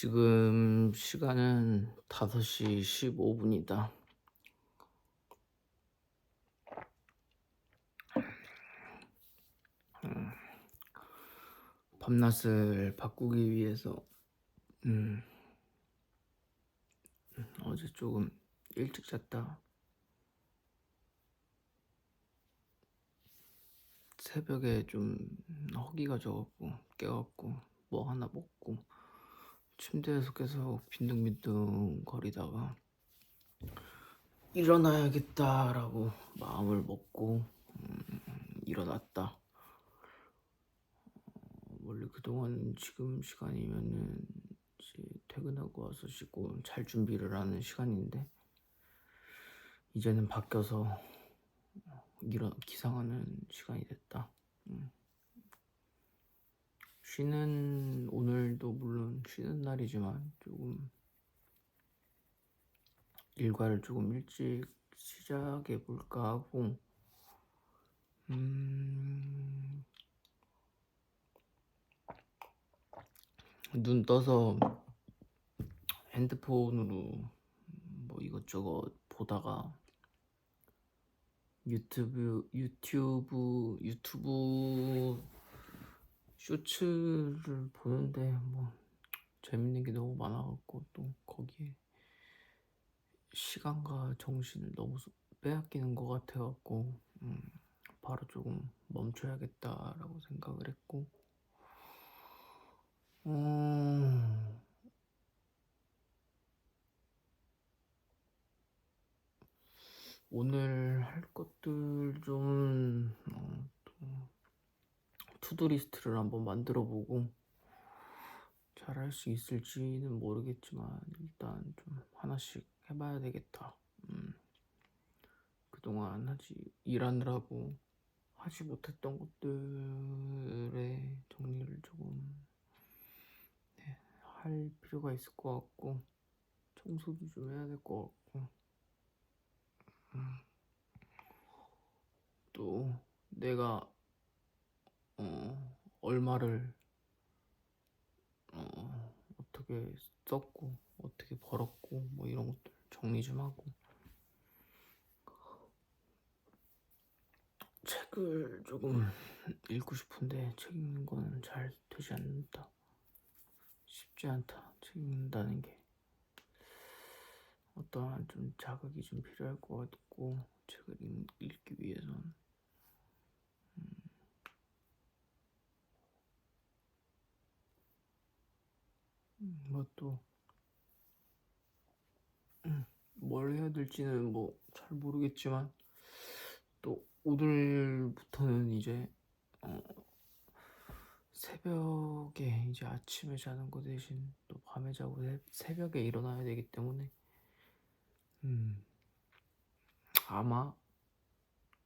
지금 시간은 5시 15분이다. 밤낮을 바꾸기 위해서 음, 어제 조금 일찍 잤다. 새벽에 좀 허기가 져갖고 깨갖고 뭐 하나 먹고 침대에서 계속 빈둥빈둥 거리다가 일어나야겠다라고 마음을 먹고 음, 일어났다. 어, 원래 그동안 지금 시간이면은 이제 퇴근하고 와서 씻고 잘 준비를 하는 시간인데 이제는 바뀌어서 일어 기상하는 시간이 됐다. 음. 쉬는 오늘도 물론 쉬는 날이지만 조금 일과를 조금 일찍 시작해 볼까 하고 음, 눈 떠서 핸드폰으로 뭐 이것저것 보다가 유튜브 유튜브 유튜브 쇼츠를 보는데 뭐 재밌는 게 너무 많아갖고 또 거기에 시간과 정신을 너무 소- 빼앗기는 것 같아갖고 음, 바로 조금 멈춰야겠다라고 생각을 했고. 음, 오늘 할 것들 좀 어, 또 투두리스트를 한번 만들어 보고 잘 할 수 있을지는 모르겠지만 일단 좀 하나씩 해봐야 되겠다. 음, 그동안 하지 일하느라고 하지 못했던 것들의 정리를 조금 네, 할 필요가 있을 것 같고 청소도 좀 해야 될 것 같고. 음, 또 내가 어, 얼마를 어, 어떻게 썼고 어떻게 벌었고 뭐 이런 것들 정리 좀 하고. 책을 조금 읽고 싶은데 책 읽는 거는 잘 되지 않는다. 쉽지 않다 책 읽는다는 게. 어떠한 좀 자극이 좀 필요할 것 같고 책을 읽, 읽기 위해선 뭐 또 뭘 해야 될지는 뭐 잘 모르겠지만 또 오늘부터는 이제 어 새벽에 이제 아침에 자는 거 대신 또 밤에 자고 새- 새벽에 일어나야 되기 때문에 음 아마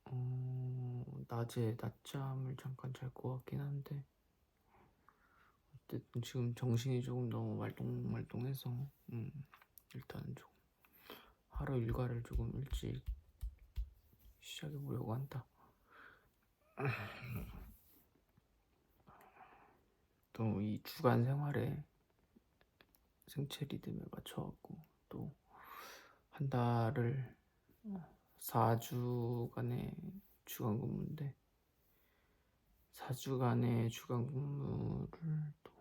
어 낮에 낮잠을 잠깐 잘 것 같긴 한데 어쨌든 지금 정신이 조금 너무 말똥말똥해서 음 일단 조금 하루 일과를 조금 일찍 시작해 보려고 한다. 또 이 주간 생활에 생체 리듬에 맞춰갖고 또 한 달을 4주간의 주간 근무인데 4주간의 주간 근무를 또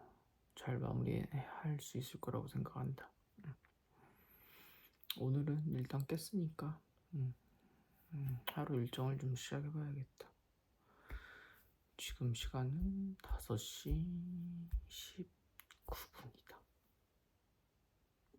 잘 마무리할 수 있을 거라고 생각한다. 음. 오늘은 일단 깼으니까 음, 음, 하루 일정을 좀 시작해봐야겠다. 지금 시간은 5시 19분이다.